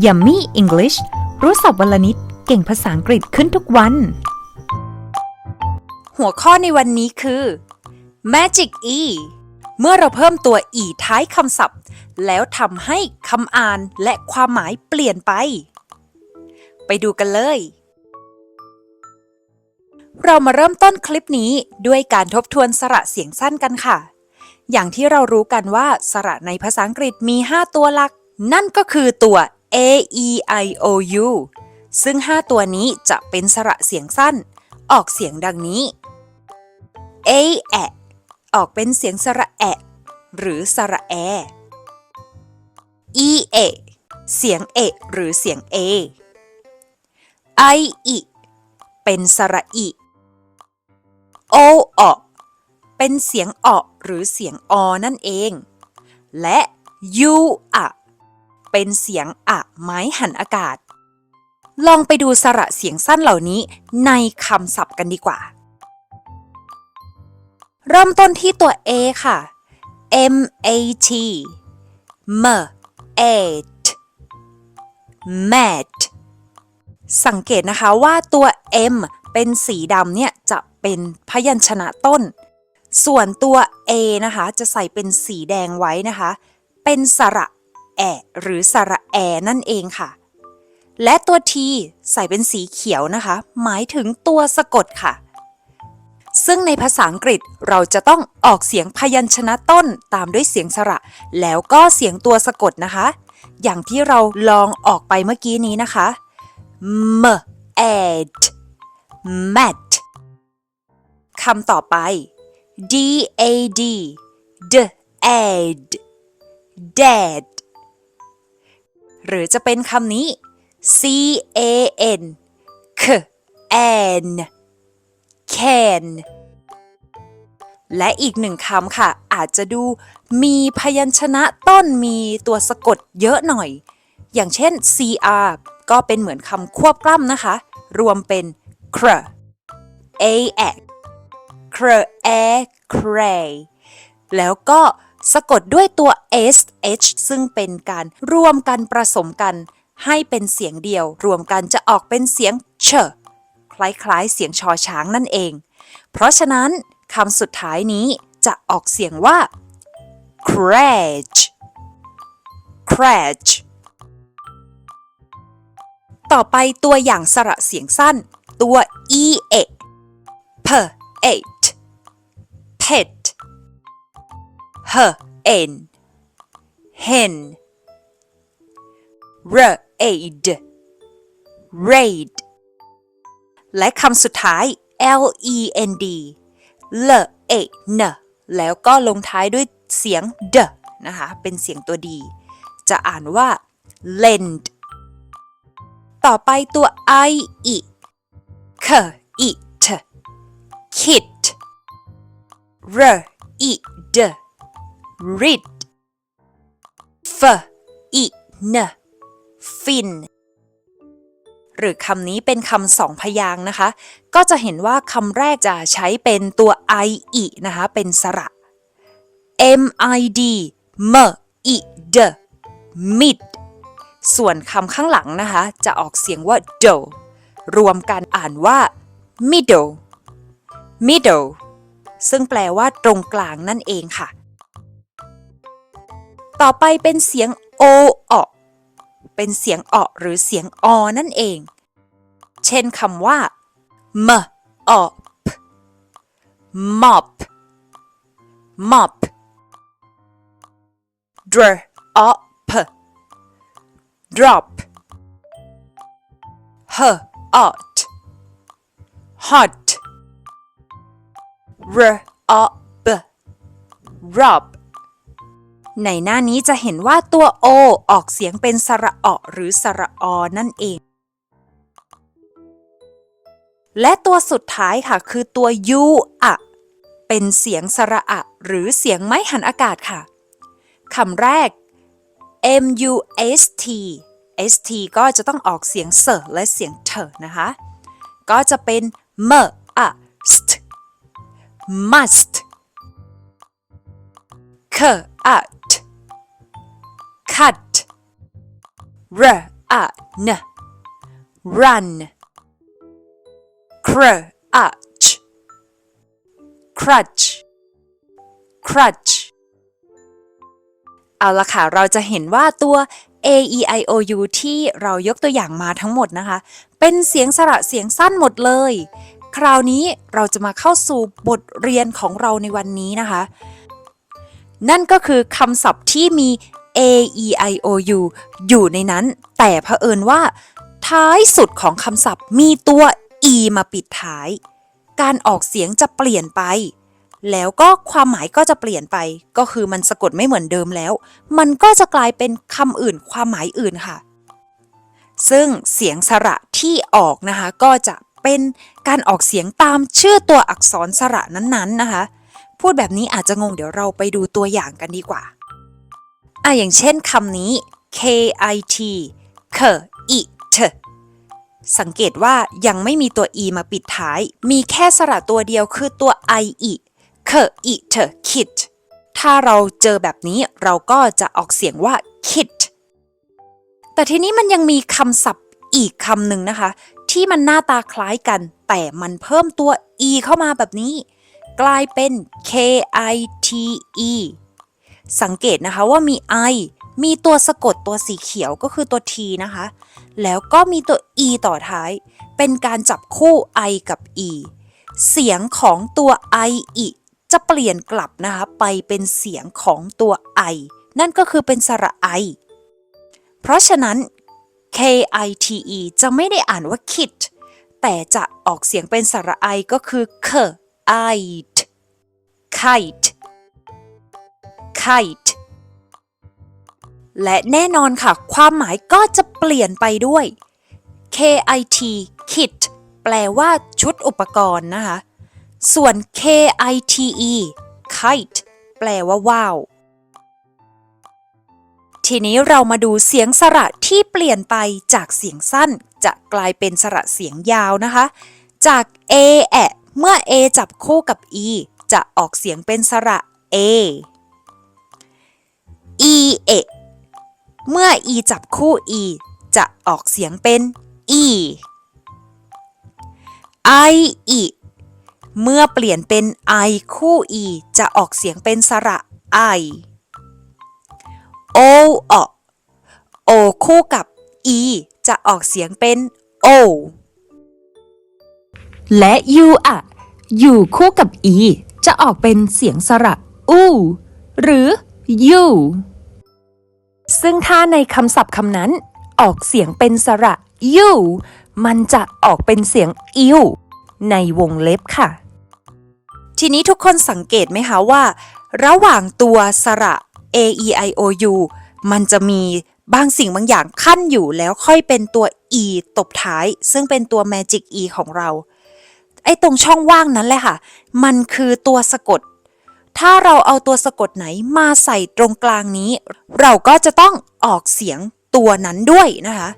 Yummy English รู้ศัพท์วันละนิด เก่งภาษาอังกฤษขึ้นทุกวัน หัวข้อในวันนี้คือ Magic E เมื่อเราเพิ่มตัว e ท้ายคำศัพท์ แล้วทำให้คำอ่านและความหมายเปลี่ยนไป ไปดูกันเลย เรามาเริ่มต้นคลิปนี้ด้วยการทบทวนสระเสียงสั้นกันค่ะ อย่างที่เรารู้กันว่าสระในภาษาอังกฤษมี 5 ตัวหลัก นั่นก็คือตัว a e i o u ซึ่ง 5 ตัวนี้จะเป็นสระเสียงสั้น ออกเสียงดังนี้ a แอะออกเป็นเสียงสระแอะหรือสระแอ e เอเสียงเอะหรือเสียงเอ i อิเป็นสระอิ o ออเป็นเสียงออหรือเสียงอนั่นเอง และ u อะ เป็นเสียงอะไม้หันอากาศ ลองไปดูสระเสียงสั้นเหล่านี้ในคำศัพท์กันดีกว่า เริ่มต้นที่ตัว A ค่ะ M A T M A T mat สังเกตนะคะว่าตัว M เป็นสีดำเนี่ยจะเป็นพยัญชนะต้น ส่วนตัว A นะคะจะใส่เป็นสีแดงไว้นะคะ เป็นสระ แอะหรือสระแอนั่นเองค่ะ และตัว T ใส่เป็นสีเขียวนะคะ หมายถึงตัวสะกดค่ะ ซึ่งในภาษาอังกฤษเราจะต้องออกเสียงพยัญชนะต้นตามด้วยเสียงสระ แล้วก็เสียงตัวสะกดนะคะ อย่างที่เราลองออกไปเมื่อกี้นี้นะคะ m a d mat คำต่อไป d a d d ad dad หรือจะเป็นคำนี้ c a n k an can และอีกหนึ่งคำค่ะ อาจจะดูมีพยัญชนะต้นมีตัวสะกดเยอะหน่อย อย่างเช่น cr ก็เป็นเหมือนคำควบกล้ำนะคะ รวมเป็น cr a x cr a cray แล้วก็ สะกดด้วยตัว s h ซึ่งเป็นการรวมกันผสมกัน ให้เป็นเสียงเดียว รวมกันจะออกเป็นเสียงเชคล้ายๆ เสียงชอช้างนั่นเอง เพราะฉะนั้นคำสุดท้ายนี้จะออกเสียงว่า crage crage ต่อไปตัวอย่างสระเสียงสั้น ตัว e a p e t pet h n hen r aid raid และคำสุดท้าย l e n d l a n แล้วก็ลงท้ายด้วยเสียง d นะคะ เป็นเสียงตัวดี จะอ่านว่า lend ต่อไปตัว i e k i t kit r i d read f i n fin หรือคำนี้เป็นคำสองพยางนะคะ ก็จะเห็นว่าคำแรกจะใช้เป็นตัว i e นะคะ เป็นสระ m i d m i d mid ส่วนคำข้างหลังนะคะ จะออกเสียงว่า do รวมกันอ่านว่า middle middle ซึ่งแปลว่าตรงกลางนั่นเองค่ะ ต่อไปเป็นเสียง o ออกเป็นเสียงออกหรือเสียงอนั่นเอง เช่นคำว่า m op mop mop drop drop hot hot rob rob ในหน้านี้จะเห็นว่าตัว o อออกเสียงเป็นสระอหรือสระอนั่นเอง และตัวสุดท้ายค่ะคือตัว u อะเป็นเสียงสระอะ หรือเสียงไม้หันอากาศค่ะคำแรก m u s t s t ก็จะต้องออกเสียงเสและเสียงเถนะคะ ก็จะเป็น m a st must cut cut r a n run crutch crutch crutch เอาละค่ะ เราจะเห็นว่าตัว a e i o u ที่เรายกตัวอย่างมาทั้งหมดนะคะ เป็นเสียงสระเสียงสั้นหมดเลย คราวนี้เราจะมาเข้าสู่บทเรียนของเราในวันนี้นะคะ นั่นก็คือคำศัพท์ที่มี a e i o u อยู่ในนั้น แต่เผอิญว่า ท้ายสุดของคำศัพท์มีตัว e มาปิดท้าย การออกเสียงจะเปลี่ยนไป แล้วก็ความหมายก็จะเปลี่ยนไป ก็คือมันสะกดไม่เหมือนเดิมแล้ว มันก็จะกลายเป็นคำอื่นความหมายอื่นค่ะ ซึ่งเสียงสระที่ออกนะคะ ก็จะเป็นการออกเสียงตามชื่อตัวอักษรสระนั้นๆนะคะ พูดแบบนี้อาจจะงงเดี๋ยวเราไปดูตัวอย่างกันดีกว่า อะอย่างเช่นคำนี้ K I T K I T สังเกตว่ายังไม่มีตัว e มาปิดท้าย มีแค่สระตัวเดียวคือตัว i e k i t kit ถ้าเราเจอแบบนี้เราก็จะออกเสียงว่า kit แต่ทีนี้มันยังมีคำศัพท์อีกคำหนึ่งนะคะ ที่มันหน้าตาคล้ายกัน แต่มันเพิ่มตัว e เข้ามาแบบนี้ กลายเป็น k i t e สังเกตนะคะว่ามี i มีตัวสะกดตัวสีเขียวก็คือตัว t นะคะ แล้วก็มีตัว e ต่อท้าย เป็นการจับคู่ i กับ e เสียงของตัว i อีจะเปลี่ยนกลับนะคะไปเป็นเสียงของตัว i นั่นก็คือเป็นสระ i เพราะฉะนั้น k i t e จะไม่ได้อ่านว่า kit แต่จะออกเสียงเป็นสระ i ก็คือ k kite kite kite และแน่นอนค่ะ ความหมายก็จะเปลี่ยนไปด้วย KIT kit แปลว่าชุดอุปกรณ์นะคะ ส่วน KITE kite แปลว่าว่าวทีนี้เรามาดูเสียงสระที่เปลี่ยนไปจากเสียงสั้น จะกลายเป็นสระเสียงยาวนะคะ จาก A แอะเมื่อ A จับคู่กับ E จะออกเสียงเป็นสระ A E เอะเมื่อ e จับคู่ e จะออกเสียงเป็น e i e เมื่อเปลี่ยนเป็น i คู่ e จะออกเสียงเป็นสระ i o อ o คู่กับ e จะออกเสียงเป็น o และ u อะอยู่คู่กับ e จะออกเป็นเสียงสระ u หรือ u ซึ่งถ้าในคำศัพท์คำนั้น ออกเสียงเป็นสระ u มันจะออกเป็นเสียง u ในวงเล็บค่ะ ทีนี้ทุกคนสังเกตไหมคะว่า ระหว่างตัวสระ a e i o u มันจะมีบางสิ่งบางอย่างขั้นอยู่แล้วค่อยเป็นตัว e ตบท้าย ซึ่งเป็นตัว magic e ของเรา ไอ้ตรงช่องว่างนั้นแหละค่ะ มันคือตัวสะกด ถ้าเราเอาตัวสะกดไหนมาใส่ตรงกลางนี้ เราก็จะต้องออกเสียงตัวนั้นด้วยนะคะ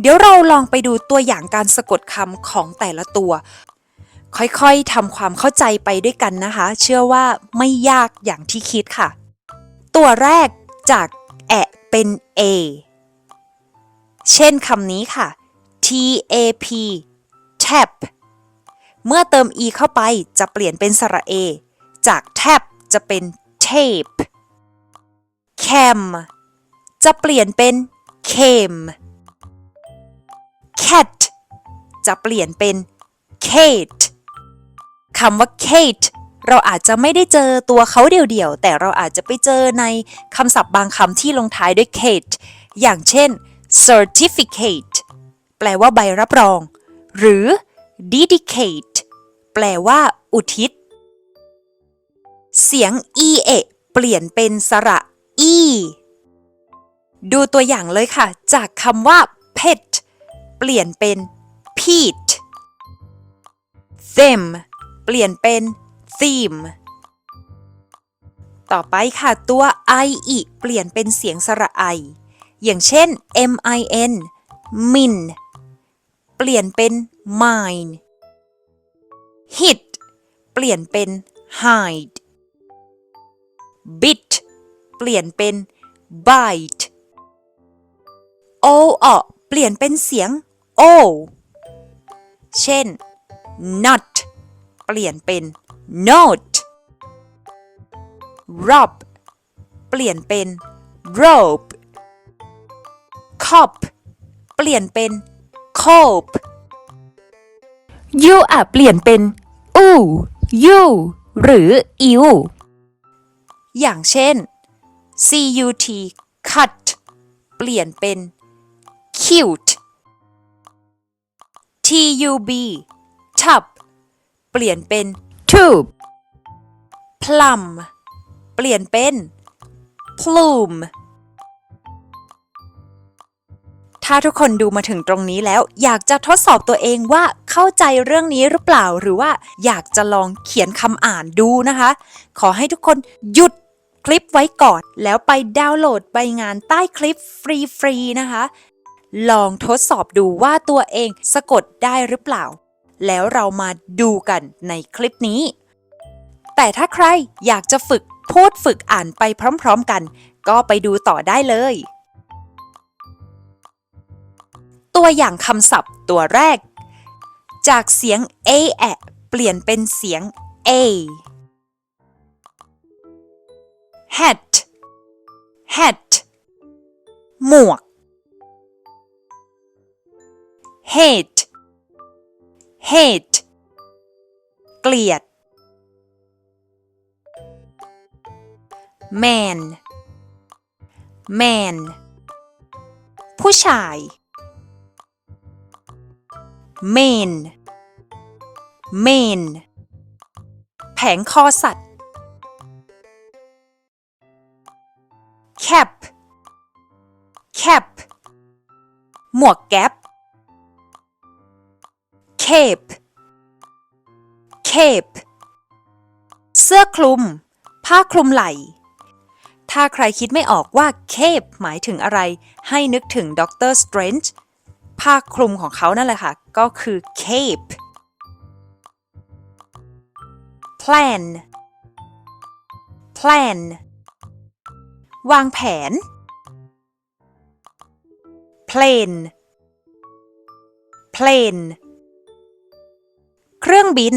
เดี๋ยวเราลองไปดูตัวอย่างการสะกดคำของแต่ละตัว ค่อยๆทำความเข้าใจไปด้วยกันนะคะ เชื่อว่าไม่ยากอย่างที่คิดค่ะ ตัวแรกจากแอะเป็น A เช่นคำนี้ค่ะ T A P tap เมื่อเติม e เข้าไปจะเปลี่ยนเป็นสระ a จาก tap จะเป็น tape cam จะเปลี่ยนเป็น came cat จะเปลี่ยนเป็น kate คำว่า kate เราอาจจะไม่ได้เจอตัวเขาเดี่ยวๆ แต่เราอาจจะไปเจอในคำศัพท์บางคำที่ลงท้ายด้วย kate อย่างเช่น certificate แปลว่าใบรับรอง หรือ dedicate ปลว่า อุทิศ เสียง e เอะเปลี่ยนเป็นสระ e ดูตัวอย่างเลยค่ะ จากคำว่า pet เปลี่ยนเป็น Pete them เปลี่ยนเป็น theme ต่อไปค่ะตัว i อีเปลี่ยนเป็นเสียงสระ i อย่างเช่น m i n min เปลี่ยนเป็น mine hit เปลี่ยนเป็น hide bit เปลี่ยนเป็น bite ออเปลี่ยนเป็นเสียง o เช่น not เปลี่ยนเป็น note rob เปลี่ยนเป็น robe cop เปลี่ยนเป็น cope you อาจเปลี่ยนเป็น อู ยูหรืออิวอย่างเช่น cut cut เปลี่ยนเป็น cute tub tub เปลี่ยนเป็น tube plum เปลี่ยนเป็น plume ถ้าทุกคนดูมาถึงตรงนี้แล้ว อยากจะทดสอบตัวเองว่าเข้าใจเรื่องนี้หรือเปล่า หรือว่าอยากจะลองเขียนคำอ่านดูนะคะ ขอให้ทุกคนหยุดคลิปไว้ก่อน แล้วไปดาวน์โหลดใบงานใต้คลิปฟรีๆนะคะ ลองทดสอบดูว่าตัวเองสะกดได้หรือเปล่า แล้วเรามาดูกันในคลิปนี้ แต่ถ้าใครอยากจะฝึกพูดฝึกอ่านไปพร้อม ๆกัน ก็ไปดูต่อได้เลย ตัวอย่างคำศัพท์ตัวแรก จากเสียง a แอะเปลี่ยนเป็นเสียง a hat hat หมวก hate hate เกลียด man man ผู้ชาย main main แผงคอสัตว์ cap cap หมวกแก๊ป cape cape เสื้อคลุม ผ้าคลุมไหล่ ถ้าใครคิดไม่ออกว่า cape หมายถึงอะไร ให้นึกถึงด็อกเตอร์สเตรนจ์ผ้าคลุมของเขานั่นแหละค่ะ ก็คือ cape plan plan วางแผน plane plane เครื่องบิน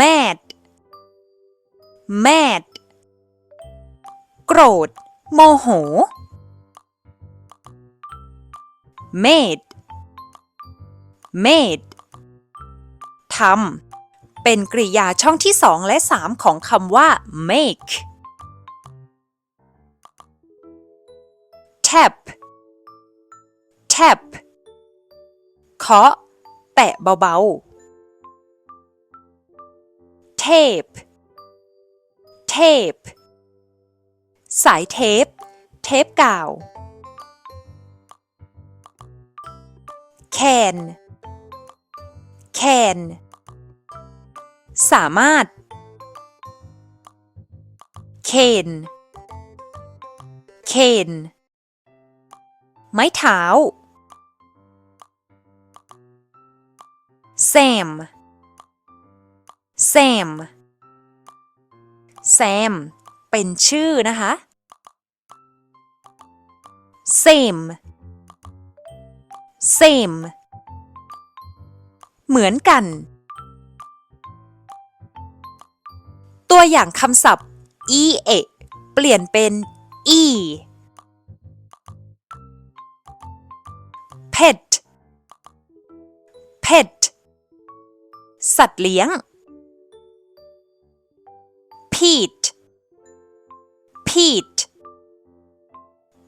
mad mad โกรธ โมโห made made ทำเป็นกริยาช่องที่สองและสามของคำว่า make tap tap เคาะแตะเบาๆ tape tape สายเทป เทปกาว can can สามารถ can can ไม้เท้า Sam Sam Sam เป็นชื่อนะคะ same same เหมือนกัน ตัวอย่างคำศัพท์ e เอเปลี่ยนเป็น e pet pet สัตว์เลี้ยง pet pet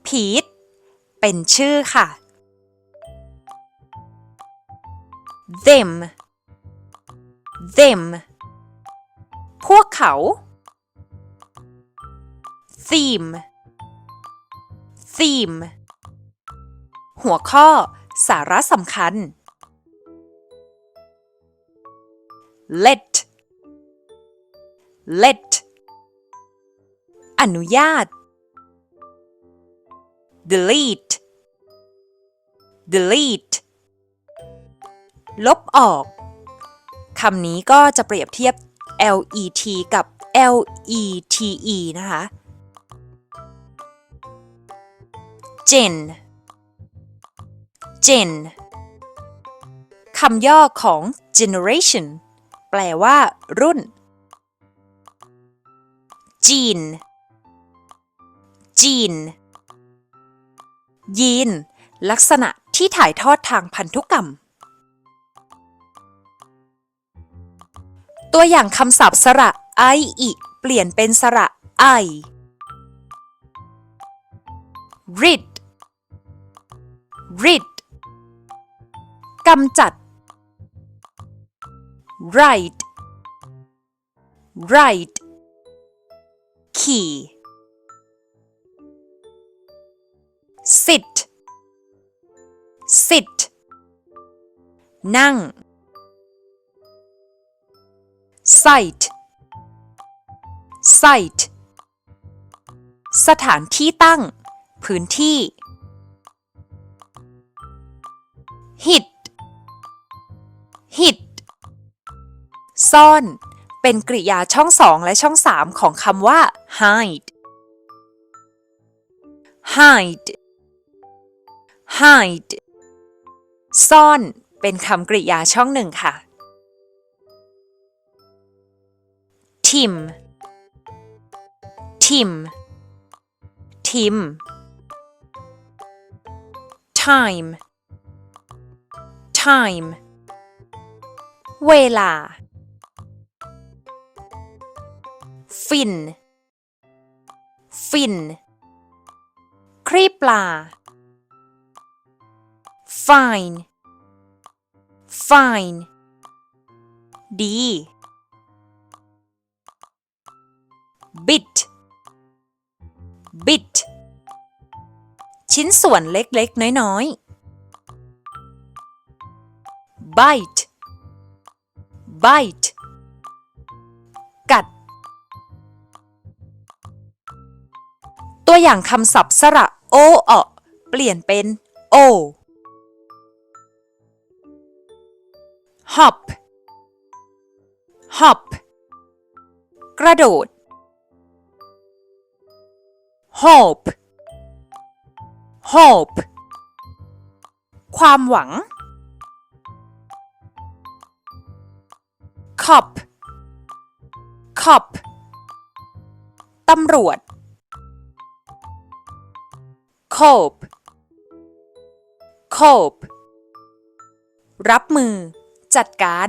pet เป็นชื่อค่ะ them them พวกเขา theme theme หัวข้อสาระสำคัญ let let อนุญาต delete delete ลบออก คำนี้ก็จะเปรียบเทียบ let กับ lete นะคะ gen gen คำย่อของ generation แปลว่ารุ่น gene gene ยีน ลักษณะที่ถ่ายทอดทางพันธุกรรม ตัวอย่างคำศัพท์สระ i อิเปลี่ยนเป็นสระ i rid rid กำจัด right right key sit sit นั่ง site site สถานที่ตั้ง พื้นที่ hit hit ซ่อน เป็นกริยาช่องสองและช่องสามของคำว่า hide hide hide ซ่อน เป็นคำกริยาช่องหนึ่งค่ะ ทิมทิมทิม time time เวลา ฟิน ฟิน ครีบปลา fine fine ดี bit bit ชิ้นส่วนเล็กๆ น้อยๆ bite bite กัด ตัวอย่างคำศัพท์สระโอเอะเปลี่ยนเป็น o hop hop กระโดด hope hope ความหวัง cop cop ตำรวจ cope cope รับมือ จัดการ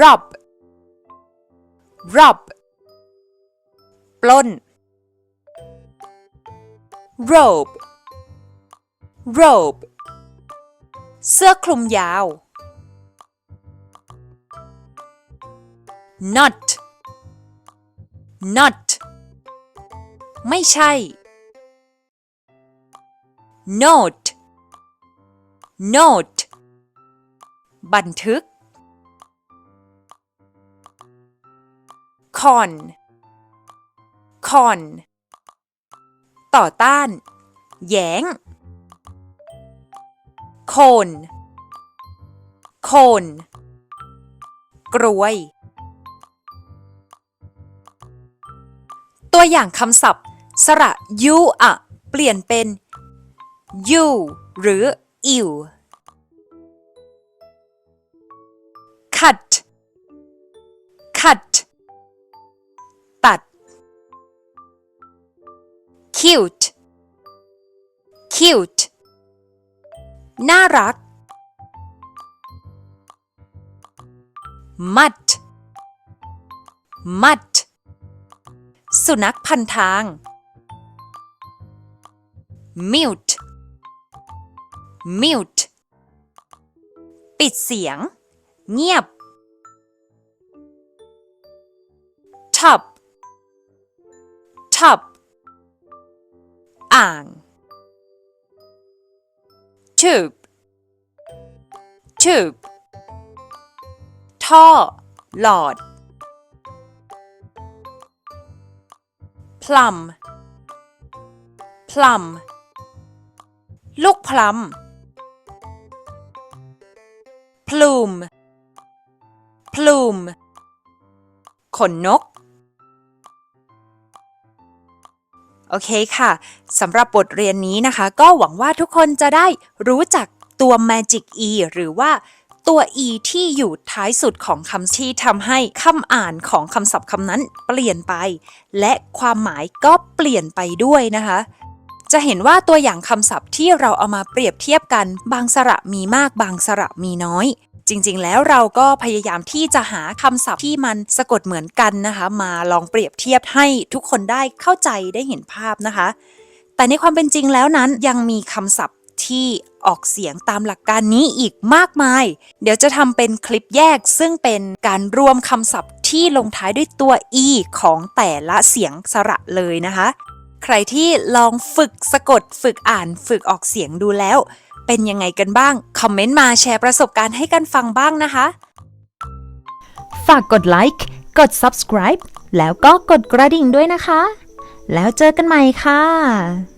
rob rob ปล้น robe robe เสื้อคลุมยาว not not ไม่ใช่ note note บันทึก con con ต่อต้าน แย้ง โคน โคน กรวย ตัวอย่างคำศัพท์ สระ you อะ เปลี่ยนเป็น you หรือ you cut cute cute น่ารัก mutt mutt สุนัขพันทาง mute mute ปิดเสียง เงียบ tub tub อ่าง tube tube ท่อ หลอด plum plum ลูกพลัม plume plume ขนนก โอเคค่ะสำหรับบทเรียนนี้นะคะ ก็หวังว่าทุกคนจะได้รู้จักตัว Magic E หรือว่าตัว E ที่อยู่ท้ายสุดของคำที่ทำให้คำอ่านของคำศัพท์คำนั้นเปลี่ยนไป และความหมายก็เปลี่ยนไปด้วยนะคะ จะเห็นว่าตัวอย่างคำศัพท์ที่เราเอามาเปรียบเทียบกัน บางสระมีมากบางสระมีน้อย จริง ๆ แล้วเราก็พยายามที่จะหาคำศัพท์ที่มันสะกดเหมือนกันนะคะ มาลองเปรียบเทียบให้ทุกคนได้เข้าใจได้เห็นภาพนะคะ แต่ในความเป็นจริงแล้วนั้นยังมีคำศัพท์ที่ออกเสียงตามหลักการนี้อีกมากมาย เดี๋ยวจะทำเป็นคลิปแยกซึ่งเป็นการรวมคำศัพท์ที่ลงท้ายด้วยตัว e ของแต่ละเสียงสระเลยนะคะ ใครที่ลองฝึกสะกดฝึกอ่านฝึกออกเสียงดูแล้ว เป็นยังไงกันบ้าง คอมเมนต์มาแชร์ประสบการณ์ให้กันฟังบ้างนะคะ ฝากกดไลค์กด subscribe แล้วก็กดกระดิ่งด้วยนะคะ แล้วเจอกันใหม่ค่ะ